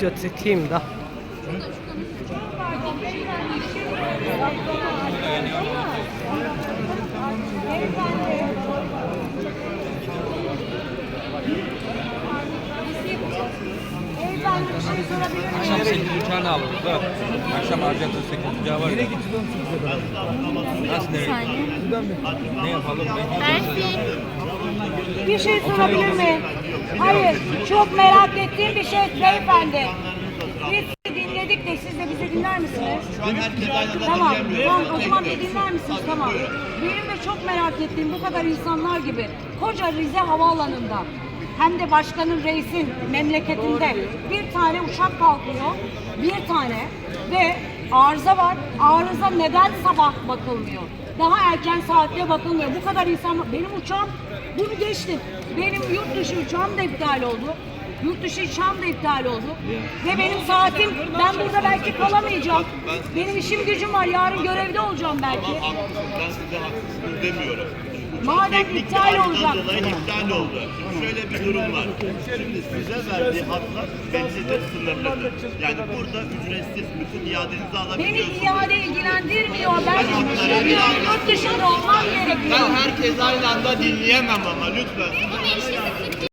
götüreyim da. Akşam 8 uçağını alırız da. Akşam Arjantin 8 uçağı var ya. Nasıl nereye? Ne yapalım? Ne yapalım? Bir şey sorabilir miyim? Hayır, çok merak ettiğim bir şey beyefendi. Biz sizi dinledik de siz de bizi dinler misiniz? Tamam, tamam o zaman bir dinler misiniz? Tamam. Benim de çok merak ettiğim bu kadar insanlar gibi koca Rize Havaalanı'nda hem de başkanın reisin memleketinde bir tane uçak kalkıyor. Bir tane ve arıza var. Arıza neden sabah bakılmıyor? Daha erken saatte bakılmıyor. Bu kadar insan benim uçağım bunu geçtim. Benim yurt dışı uçağım da iptal oldu. Yurt dışı uçağım da iptal oldu. Ve benim saatim ben burada belki kalamayacağım. Benim işim gücüm var. Yarın görevde olacağım belki. Ben size haksızsınız demiyorum. Madem Teknik iptal olacak. dolayı iptal oldu. Şimdi şöyle bir durum var. Şimdi size verdiği hatlar bellidir, sınırlıdır. Yani burada ücretsiz bütün iadenizi Beni alabiliyorsunuz. iade ilgilendirmiyor. Ben yurt dışında olmam gerekiyor. Ben herkes aynı anda dinleyemem ama lütfen.